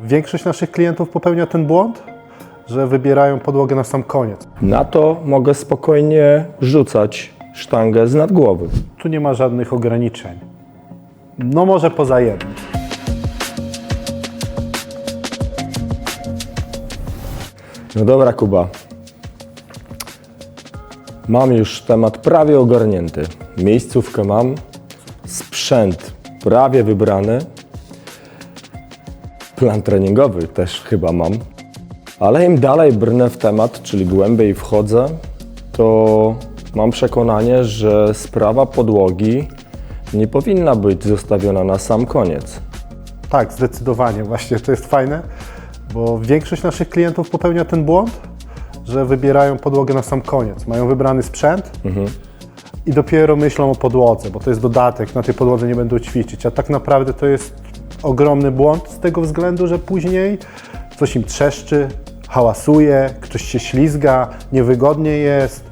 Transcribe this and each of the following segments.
Większość naszych klientów popełnia ten błąd, że wybierają podłogę na sam koniec. Na to mogę spokojnie rzucać sztangę z nad głowy. Tu nie ma żadnych ograniczeń. No może poza jednym. No dobra, Kuba. Mam już temat prawie ogarnięty. Miejscówkę mam, sprzęt prawie wybrany, plan treningowy też chyba mam. Ale im dalej brnę w temat, czyli głębiej wchodzę, to mam przekonanie, że sprawa podłogi nie powinna być zostawiona na sam koniec. Tak, zdecydowanie. Właśnie to jest fajne, bo większość naszych klientów popełnia ten błąd, że wybierają podłogę na sam koniec. Mają wybrany sprzęt i dopiero myślą o podłodze, bo to jest dodatek, na tej podłodze nie będą ćwiczyć. A tak naprawdę to jest ogromny błąd z tego względu, że później coś im trzeszczy, hałasuje, ktoś się ślizga, niewygodnie jest,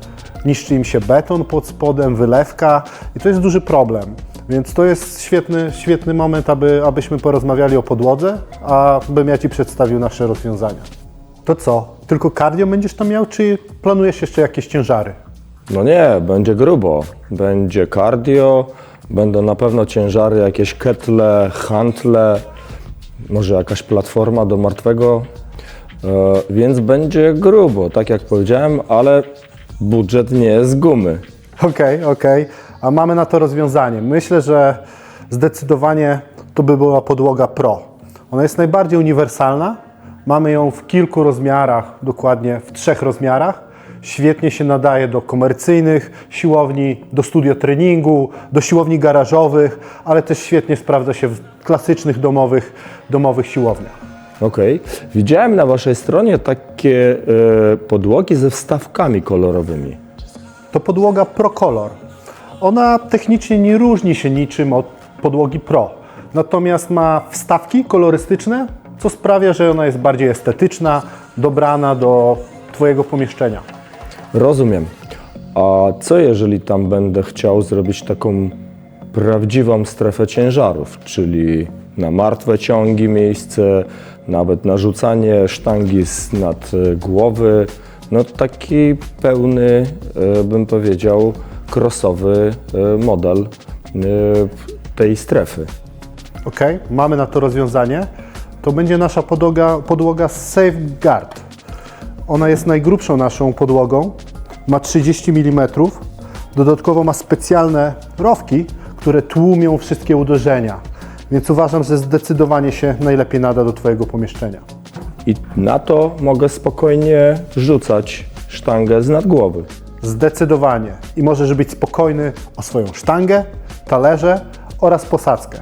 niszczy im się beton pod spodem, wylewka i to jest duży problem. Więc to jest świetny, świetny moment, aby, abyśmy porozmawiali o podłodze, a bym ja Ci przedstawił nasze rozwiązania. To co? Tylko cardio będziesz tam miał, czy planujesz jeszcze jakieś ciężary? No nie, będzie grubo. Będzie cardio, będą na pewno ciężary, jakieś ketle, hantle, może jakaś platforma do martwego, e, więc będzie grubo, tak jak powiedziałem, ale budżet nie jest z gumy. Okej, okej. A mamy na to rozwiązanie. Myślę, że zdecydowanie to by była podłoga Pro. Ona jest najbardziej uniwersalna. Mamy ją w kilku rozmiarach, dokładnie w trzech rozmiarach. Świetnie się nadaje do komercyjnych siłowni, do studio treningu, do siłowni garażowych, ale też świetnie sprawdza się w klasycznych domowych, domowych siłowniach. Okej. Widziałem na Waszej stronie takie e, podłogi ze wstawkami kolorowymi. To podłoga Pro Color. Ona technicznie nie różni się niczym od podłogi Pro. Natomiast ma wstawki kolorystyczne, co sprawia, że ona jest bardziej estetyczna, dobrana do Twojego pomieszczenia. Rozumiem. A co jeżeli tam będę chciał zrobić taką prawdziwą strefę ciężarów, czyli na martwe ciągi miejsce, nawet na rzucanie sztangi z nad e, głowy, no taki pełny, e, bym powiedział, crossowy e, model tej strefy. Ok, mamy na to rozwiązanie. To będzie nasza podłoga, podłoga Safeguard. Ona jest najgrubszą naszą podłogą. Ma 30 mm. Dodatkowo ma specjalne rowki, które tłumią wszystkie uderzenia. Więc uważam, że zdecydowanie się najlepiej nada do Twojego pomieszczenia. I na to mogę spokojnie rzucać sztangę z nad głowy. Zdecydowanie. I możesz być spokojny o swoją sztangę, talerze oraz posadzkę.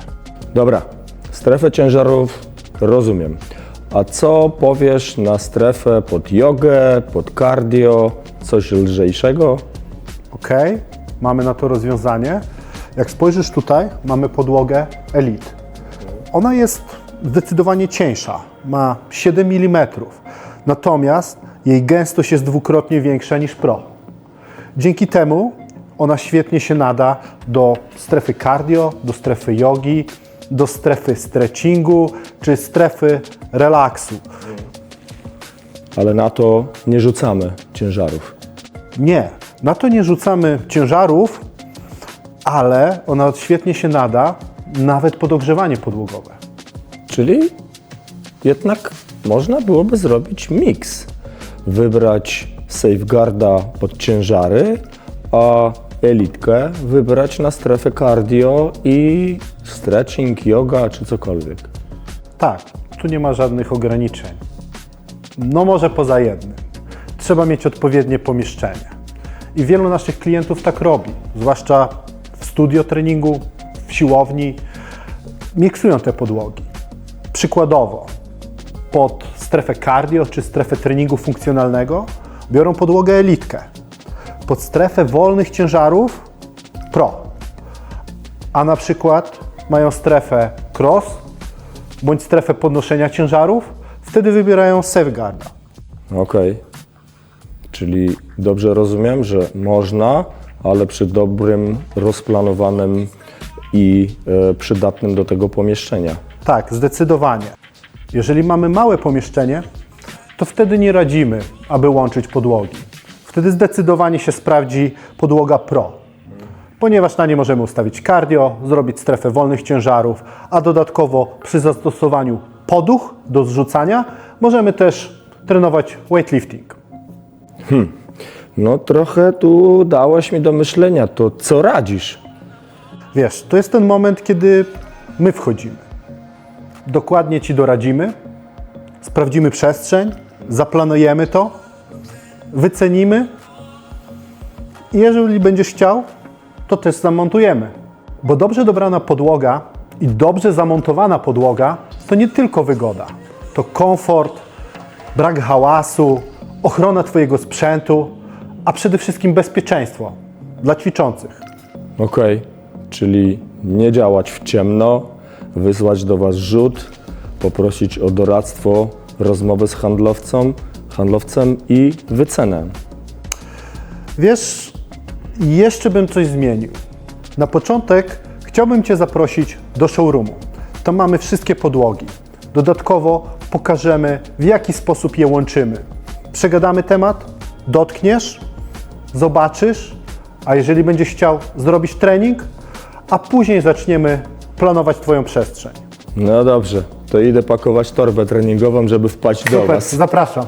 Dobra, strefę ciężarów rozumiem. A co powiesz na strefę pod jogę, pod cardio, coś lżejszego? Ok, mamy na to rozwiązanie. Jak spojrzysz tutaj, mamy podłogę Elite. Ona jest zdecydowanie cieńsza, ma 7 mm, natomiast jej gęstość jest dwukrotnie większa niż Pro. Dzięki temu ona świetnie się nada do strefy cardio, do strefy jogi, do strefy stretchingu czy strefy relaksu. Ale na to nie rzucamy ciężarów. Nie, na to nie rzucamy ciężarów, ale ona świetnie się nada nawet pod ogrzewanie podłogowe. Czyli jednak można byłoby zrobić miks. Wybrać safeguarda pod ciężary, a elitkę wybrać na strefę cardio i stretching, yoga czy cokolwiek. Tak, tu nie ma żadnych ograniczeń. No może poza jednym. Trzeba mieć odpowiednie pomieszczenie. I wielu naszych klientów tak robi, zwłaszcza w studio treningu, w siłowni. Miksują te podłogi. Przykładowo, pod strefę cardio czy strefę treningu funkcjonalnego biorą podłogę elitkę. Pod strefę wolnych ciężarów pro. A na przykład mają strefę cross bądź strefę podnoszenia ciężarów, wtedy wybierają safeguarda. Okej. Czyli dobrze rozumiem, że można, ale przy dobrym, rozplanowanym i e, przydatnym do tego pomieszczenia. Tak, zdecydowanie. Jeżeli mamy małe pomieszczenie, to wtedy nie radzimy, aby łączyć podłogi. Wtedy zdecydowanie się sprawdzi podłoga Pro, ponieważ na nie możemy ustawić cardio, zrobić strefę wolnych ciężarów, a dodatkowo przy zastosowaniu poduch do zrzucania możemy też trenować weightlifting. No trochę tu dałeś mi do myślenia, to co radzisz? Wiesz, to jest ten moment, kiedy my wchodzimy. Dokładnie Ci doradzimy, sprawdzimy przestrzeń, zaplanujemy to, wycenimy i jeżeli będziesz chciał, to też zamontujemy. Bo dobrze dobrana podłoga i dobrze zamontowana podłoga to nie tylko wygoda, to komfort, brak hałasu, ochrona Twojego sprzętu, a przede wszystkim bezpieczeństwo dla ćwiczących. Okej, czyli nie działać w ciemno, wysłać do Was rzut, poprosić o doradztwo, rozmowę z handlowcą, handlowcem i wycenę. Wiesz, jeszcze bym coś zmienił. Na początek chciałbym Cię zaprosić do showroomu. Tam mamy wszystkie podłogi. Dodatkowo pokażemy, w jaki sposób je łączymy. Przegadamy temat, dotkniesz, zobaczysz, a jeżeli będziesz chciał zrobić trening, a później zaczniemy planować Twoją przestrzeń. No dobrze, to idę pakować torbę treningową, żeby wpaść do Super, Was. zapraszam.